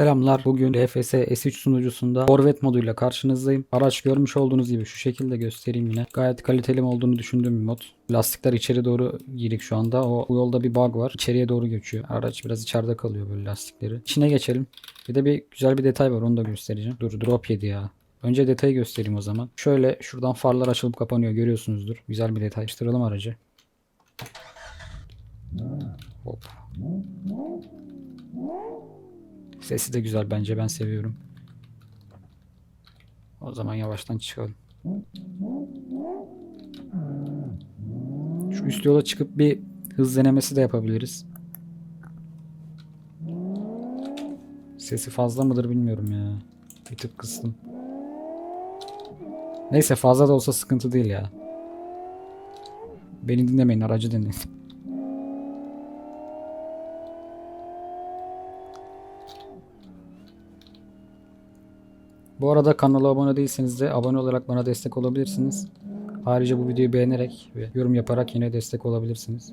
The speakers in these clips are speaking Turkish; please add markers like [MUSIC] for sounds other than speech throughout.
Selamlar. Bugün RFS S3 sunucusunda Corvette moduyla karşınızdayım. Araç görmüş olduğunuz gibi şu şekilde göstereyim yine. Gayet kaliteli olduğunu düşündüğüm bir mod. Lastikler içeri doğru girik şu anda. O bu yolda bir bug var. İçeriye doğru geçiyor. Araç biraz içeride kalıyor böyle lastikleri. İçine geçelim. Bir de bir güzel bir detay var onu da göstereceğim. Dur drop yedi ya. Önce detayı göstereyim o zaman. Şöyle şuradan farlar açılıp kapanıyor görüyorsunuzdur. Güzel bir detay. Açtıralım aracı. Hop. Sesi de güzel bence ben seviyorum. O zaman yavaştan çıkalım. Şu üst yola çıkıp bir hız denemesi de yapabiliriz. Sesi fazla mıdır bilmiyorum ya. Bir tık kıstım. Neyse fazla da olsa sıkıntı değil ya. Beni dinlemeyin aracı dinleyin. [LAUGHS] Bu arada kanala abone değilseniz de abone olarak bana destek olabilirsiniz. Ayrıca bu videoyu beğenerek ve yorum yaparak yine destek olabilirsiniz.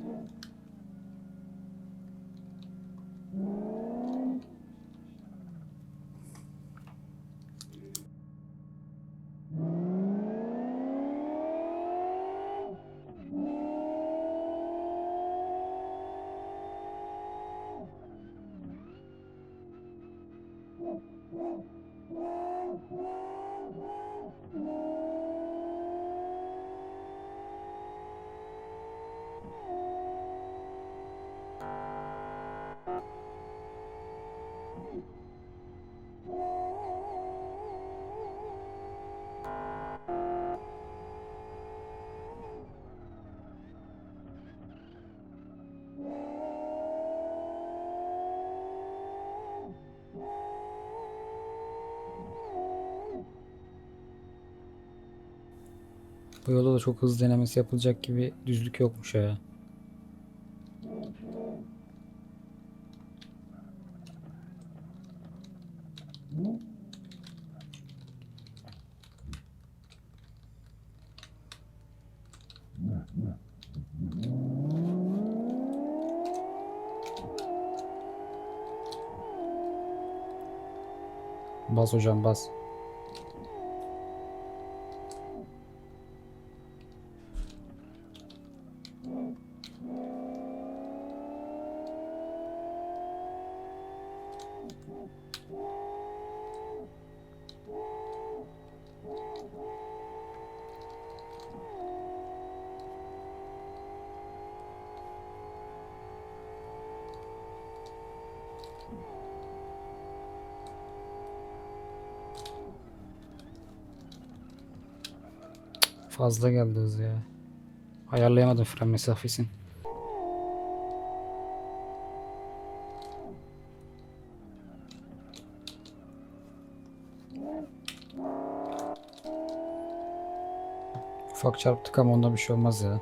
Música Bu yolda da çok hız denemesi yapılacak gibi düzlük yokmuş ya. Bas hocam bas. Fazla geldi hız ya. Ayarlayamadım fren mesafesini. Ufak çarptık ama onda bir şey olmaz ya.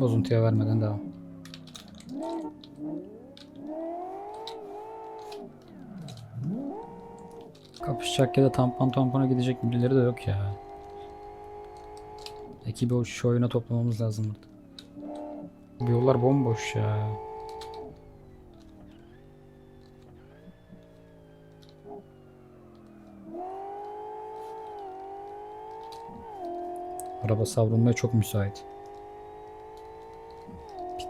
Bozuntuya vermeden devam. Kapışacak ya da tampon tampona gidecek birileri de yok ya. Ekibi o şu oyuna toplamamız lazım burada. Bu yollar bomboş ya. Araba savrulmaya çok müsait.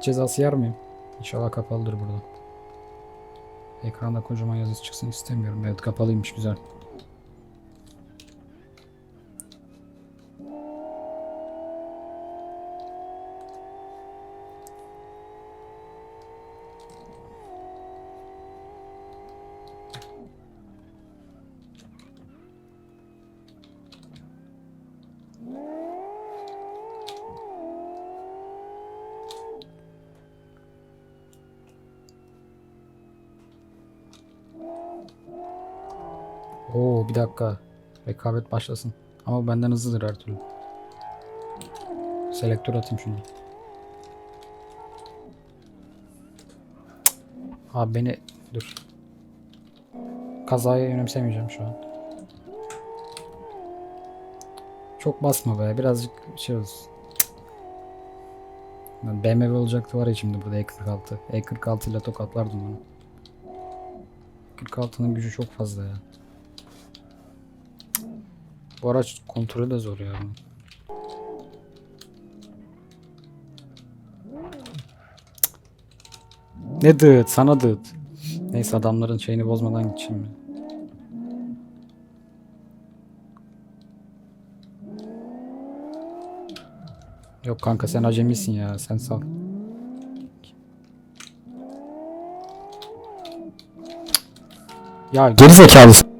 Cezası yer miyim? İnşallah kapalıdır burada. Ekranda kocaman yazısı çıksın istemiyorum. Evet kapalıymış güzel. Oo bir dakika. Rekabet başlasın. Ama benden hızlıdır her türlü. Selektör atayım şimdi. Abi beni dur. Kazayı önemsemeyeceğim şu an. Çok basma be. Birazcık şey olsun. Lan BMW olacaktı var ya şimdi burada E46. E46 ile tokatlardım onu. 46'nın gücü çok fazla ya. Bu araç kontrolü de zor ya. Ne dıt sana dıt. Neyse adamların şeyini bozmadan geçeyim ben. Yok kanka sen acemisin ya sen sal. Ya geri zekalısın.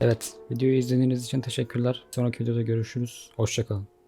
Evet, videoyu izlediğiniz için teşekkürler. Sonraki videoda görüşürüz. Hoşçakalın.